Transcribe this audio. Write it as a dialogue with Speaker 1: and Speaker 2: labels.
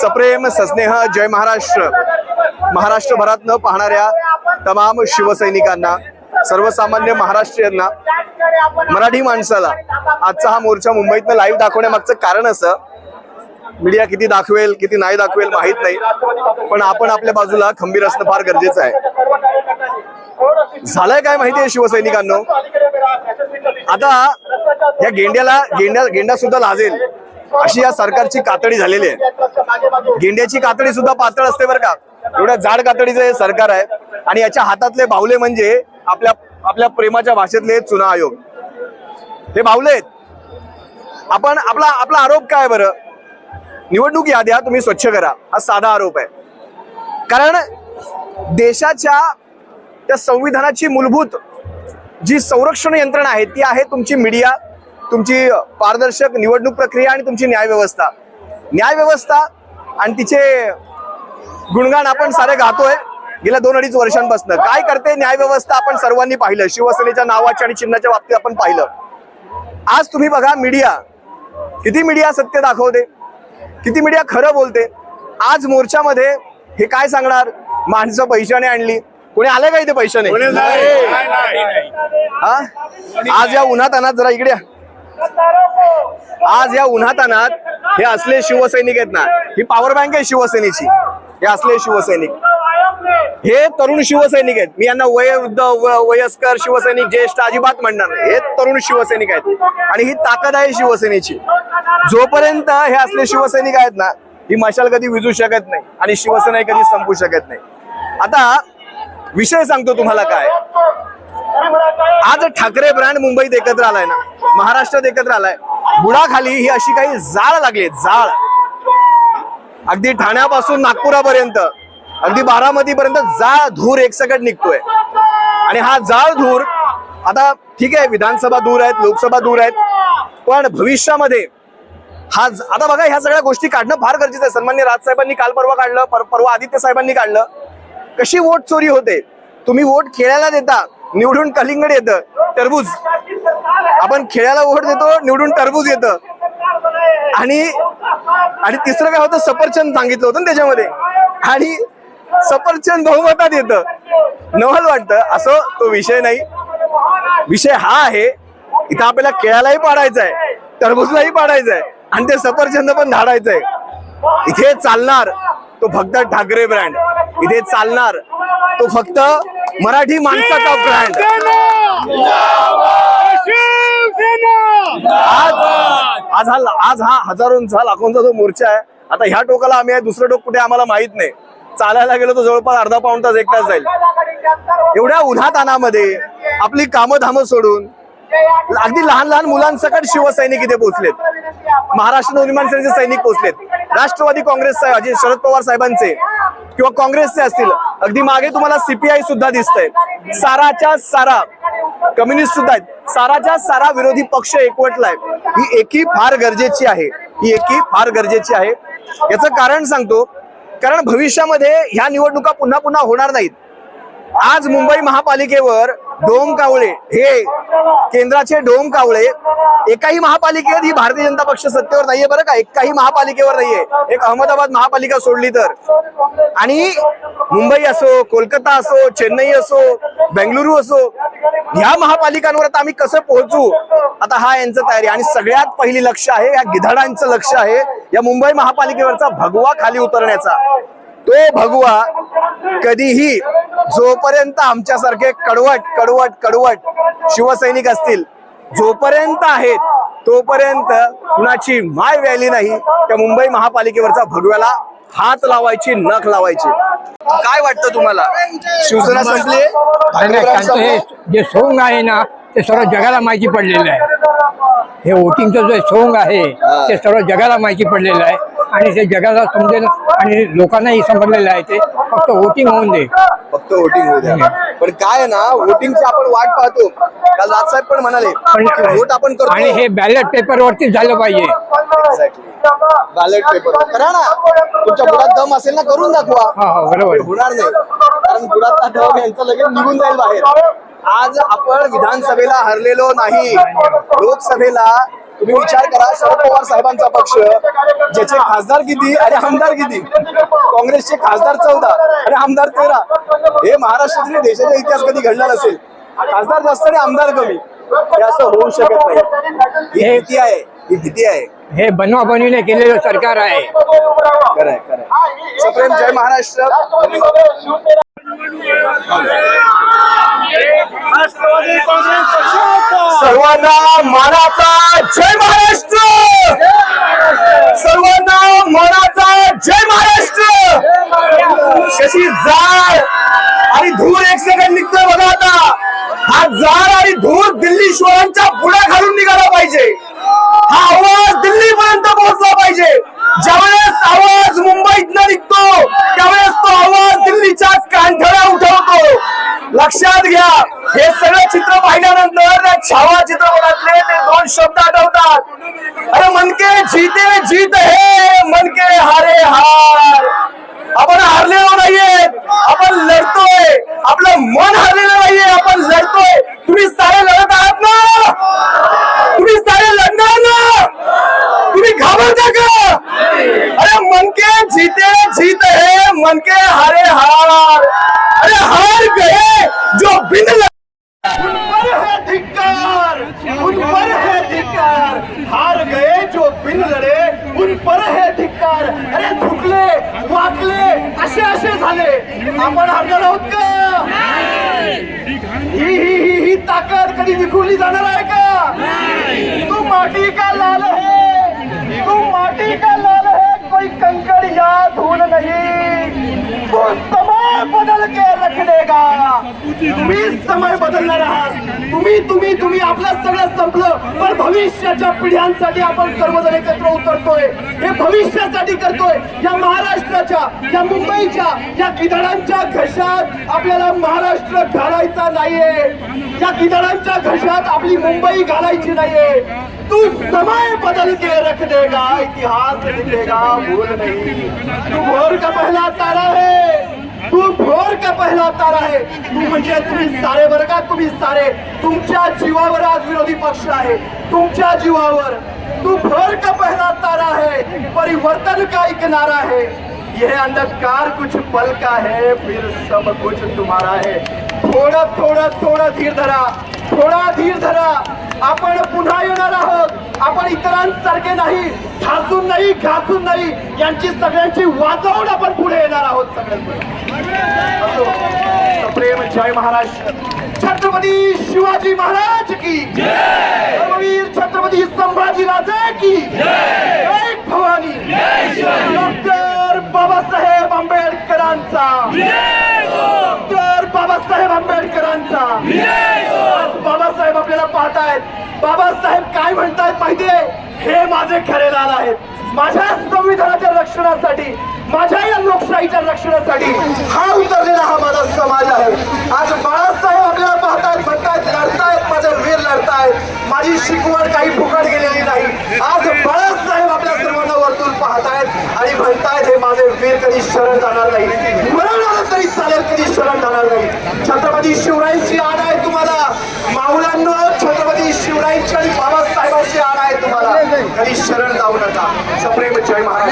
Speaker 1: सप्रेम सस्नेह जय महाराष्ट्र. महाराष्ट्रभरातनं पाहणाऱ्या तमाम शिवसैनिकांना सर्वसामान्य महाराष्ट्रीयांना मराठी माणसाला आजचा हा मोर्चा मुंबईतनं लाईव्ह दाखवण्यामागचं कारण असं मीडिया किती दाखवेल किती नाही दाखवेल माहीत नाही. पण आपण आपल्या बाजूला खंबीर असणं फार गरजेचं आहे. झालंय काय माहितीये शिवसैनिकांनो? आता या गेंड्याला गेंड्या गेंडा सुद्धा लाजेल. अशी या सरकारची कातडी झालेली आहे. गेंड्याची कातडी सुद्धा पातळ असते बरं का. एवढ्या जाड कातडीचं हे सरकार आहे. आणि याच्या हातातले बावले म्हणजे आपल्या आपल्या प्रेमाच्या भाषेतले चुना आयोग. हे बावले आहेत. आपण आपला आपला आरोप काय बरं? निवडणूक याद्या तुम्ही स्वच्छ करा. हा साधा आरोप आहे. कारण देशाच्या त्या संविधानाची मूलभूत जी संरक्षण यंत्रणा आहे ती आहे तुमची मीडिया तुमची पारदर्शक निवडणूक प्रक्रिया आणि तुमची न्याय व्यवस्था न्याय व्यवस्था आणि तिचे गुणगान आपण सारे गातोय गेल्या दोन अडीच वर्षांपासून. काय करते न्याय व्यवस्था आपण सर्वांनी पाहिलं. शिवसेनेच्या नावाच्या आणि चिन्हाच्या बाबतीत आपण पाहिलं. आज तुम्ही बघा मीडिया. किती मीडिया सत्य दाखवते? किती मीडिया खरं बोलते? आज मोर्चामध्ये हे काय सांगणार? माणसं पैशाने आणली. कोणी आले का इथे पैशाने? हा? आज या उन्हात अनात जरा इकडे. आज या उन्हातानात हे असले शिवसैनिक आहेत ना ही पॉवर बँक आहे शिवसेनेची. हे असले शिवसैनिक. हे तरुण शिवसैनिक आहेत. मी यांना वयोवृद्ध वयस्कर शिवसैनिक ज्येष्ठ अजिबात म्हणणार नाही. हे तरुण शिवसैनिक आहेत. आणि ही ताकद आहे शिवसेनेची. जोपर्यंत हे असले शिवसैनिक आहेत ना ही मशाल कधी विजू शकत नाही आणि शिवसेना कधी संपू शकत नाही. आता विषय सांगतो तुम्हाला काय. आज ठाकरे ब्रँड मुंबईत एकत्र आलाय ना महाराष्ट्रात एकत्र आलाय. बुडाखाली ही अशी काही जाळ लागली जाळ. अगदी ठाण्यापासून नागपुरापर्यंत अगदी बारामती पर्यंत जाळ धूर एकसकट निघतोय. आणि हा जाळ धूर आता ठीक आहे विधानसभा दूर आहेत लोकसभा दूर आहेत पण भविष्यामध्ये हा आता बघा ह्या सगळ्या गोष्टी काढणं फार गरजेचं आहे. सन्मान्य राजसाहेबांनी काल परवा काढलं पर- परवा आदित्य साहेबांनी काढलं. कशी वोट चोरी होते? तुम्ही वोट खेळायला देता निवडून कलिंगड येतं. टरबूज. आपण खेळायला ओढ देतो निवडून टरबूज येतं. आणि आणि तिसरं काय होतं? सफरचंद सांगितलं होतं ना त्याच्यामध्ये. आणि सफरचंद बहुमतात येतं. नवल वाटतं. असं तो विषय नाही. विषय हा आहे. इथं आपल्याला केळालाही पाडायचा आहे. टरबूजलाही पाडायचं आहे. आणि ते सफरचंद पण धाडायचं आहे. इथे चालणार तो फक्त ठाकरे ब्रँड. इथे चालणार तो फक्त मराठी माणसाचा ब्रँड आज आज हा आज हा हजारोंचा लाखोंचा जो मोर्चा आहे आता ह्या टोकाला आम्ही आहे दुसरं टोक कुठे आम्हाला माहीत नाही. चालायला गेलो तर जवळपास अर्धा पाऊण तास एक तास जाईल. एवढ्या उन्हात अनामध्ये आपली कामं धामं सोडून अगदी लहान लहान मुलांसकट शिवसैनिक इथे पोहोचलेत. महाराष्ट्र नवनिर्माण सेनेचे सैनिक पोहोचलेत. राष्ट्रवादी काँग्रेस अजित शरद पवार साहेबांचे किंवा काँग्रेसचे असतील अगदी मागे तुम्हाला सीपीआय सुद्धा दिसतंय. साराच्या सारा कम्युनिस्ट सुद्धा आहेत. साराच्या सारा विरोधी पक्ष एकवटलाय. ही एकी फार गरजेची आहे. ही एकी फार गरजेची आहे. याचं कारण सांगतो कारण भविष्यामध्ये ह्या निवडणुका पुन्हा पुन्हा होणार नाहीत. आज मुंबई महापालिकेवर डोम कावळे हे केंद्राचे डोम कावळे एकाही महापालिकेत ही भारतीय जनता पक्ष सत्तेवर नाहीये बरं का? एकाही महापालिकेवर नाहीये. एक अहमदाबाद महापालिका सोडली तर. आणि मुंबई असो कोलकाता असो चेन्नई असो बेंगलुरू असो ह्या महापालिकांवर आता आम्ही कसं पोहोचू? आता हा यांचं तयारी. आणि सगळ्यात पहिली लक्ष आहे या गिधाडांचं लक्ष आहे या मुंबई महापालिकेवरचा भगवा खाली उतरण्याचा. तो भगवा कधीही जोपर्यंत आमच्यासारखे कडवट कडवट कडवट शिवसैनिक असतील जोपर्यंत आहेत तोपर्यंत कुणाची माय व्याली नाही त्या मुंबई महापालिकेवरचा भगव्याला हात लावायची नख लावायची. काय वाटतं तुम्हाला? शिवसेना संपली?
Speaker 2: हे जे सोंग आहे ना ते सर्व जगाला माहिती पडलेलं आहे. हे वोटिंगचं जे सोंग आहे ते सर्व जगाला माहिती पडलेलं आहे. आणि ते जगाला समजेल आणि लोकांनाही समजलेलं आहे ते. फक्त वोटिंग होऊन दे.
Speaker 1: फक्त वोटिंग होऊ द्या. पण काय ना वोटिंगची आपण वाट पाहतो. काल राजसाहेब पण म्हणाले
Speaker 2: पण
Speaker 1: वोट आपण करतो.
Speaker 2: आणि हे बॅलेट पेपर वरतीच झालं पाहिजे.
Speaker 1: बॅलेट पेपर करा ना. तुमच्या बुडात दम असेल ना करून दाखवा.
Speaker 2: हा हा बरोबर.
Speaker 1: ते होणार नाही. कारण बुडातला दम यांचं लगेच निघून जाईल बाहेर. आज आपण विधानसभेला हरलेलो नाही. लोकसभेला तुम्ही विचार करा शरद पवार साहेबांचा पक्ष ज्याचे खासदार किती आणि आमदार किती? काँग्रेसचे खासदार चौदा आणि आमदार तेरा. हे महाराष्ट्रातील देशाचा इतिहास कधी घडला नसेल खासदार जास्त आणि आमदार कमी. हे असं होऊ शकत नाही. ही भीती आहे. ही भीती आहे.
Speaker 2: हे बनवाबनवीने केलेलं सरकार आहे.
Speaker 1: खरंय खरंय. सप्रेम जय महाराष्ट्र.
Speaker 3: राष्ट्रवादी काँग्रेस पक्षाचा.
Speaker 1: सर्वांना मानाचा जय महाराष्ट्र. सर्वांना जीते हे मनके हारे हार। आपण हारलेलो नाहीये आपण लढतोय आपलं मन हारलेलं नाहीये आपण लढतोय तुम्ही सारे लढत आहात ना? तुम्ही सारे लढणार ना? तुम्ही घाबरता का अरे मनके जीते, जीत है मनके हारे हार। अरे हार गए, जो बिन
Speaker 3: लढे पर हे धिक्कार. अरे झुकले वाकले असे असे झाले. आपण हरणार आहोत का ही ही ही ही ताकद कधी विखुरली जाणार आहे का तू माटी का लाल है तू माटी का लाल है कोई कंकड़ या धूल नहीं तू समय बदल के रख देगा तुम्हीच समय बदलणार आहात. तुम्ही तुम्ही तुम्ही आपलं सगळं संपलं पण भविष्याच्या पिढ्यांसाठी आपण सर्वजण एकत्र उतरतोय. हे भविष्यासाठी करतोय. या महाराष्ट्राच्या या मुंबईच्या या किदडांच्या घशात आपल्याला महाराष्ट्र घालायचा नाहीये. या किदडांच्या घशात आपली मुंबई घालायची नाहीये. तू समय बदल के रख देगा इतिहास लिखेगा भूल नहीं. तू भोर का पहला तारा है. तू भोर का पहिला तारा आहे? तू म्हणजे तुम्ही सारे वर्गात का? तुम्ही सारे. तुमच्या जीवावर आज विरोधी पक्ष आहे. तुमच्या जीवावर. तू भोर का पहिला तारा है परिवर्तन का एक नारा है यह अंधकार कुछ पल का है फिर सब कुछ तुम्हारा है. थोडं थोडं थोडं धीर धरा. थोडा धीर धरा. आपण पुन्हा येणार सारखे नाही ठासून नाही घासून नाही यांची सगळ्यांची वाजवून आपण पुढे येणार आहोत सगळ्यांपुढे प्रेम जय महाराष्ट्र छत्रपती शिवाजी महाराज की धर्मवीर छत्रपती संभाजी राजे की जय! भवानी डॉक्टर बाबासाहेब आंबेडकरांचा डॉक्टर बाबासाहेब आंबेडकरांचा आज बाबासाहेब आपल्याला पाहतायत बाबासाहेब काय म्हणतायत माहितीये? हे माझे खरे लाल आहेत. माझ्या संविधानाच्या रक्षणासाठी माझ्या या लोकशाहीच्या रक्षणासाठी हा उतरलेला हा माझा समाज आहे. आज बाळासाहेब आपल्याला पाहतायत म्हणतायत लढतायत माझे वीर लढतायत. माझी शिकवण काही फुकट गेलेली नाही. आज बाळासाहेब आपल्या सर्वांना वर्तून पाहतायत आणि म्हणतायत हे माझे वीर कधी शरण जाणार नाही. मरण आलं तरी चालेल कधी शरण जाणार नाही. छत्रपती शिवरायांची आड आहे तुम्हाला. माऊलांनो छत्रपती शिवरायांची आणि बाबासाहेबांची आण आहे तुम्हाला. कधी शरण जाऊ नका. सप्रेम जय महाराज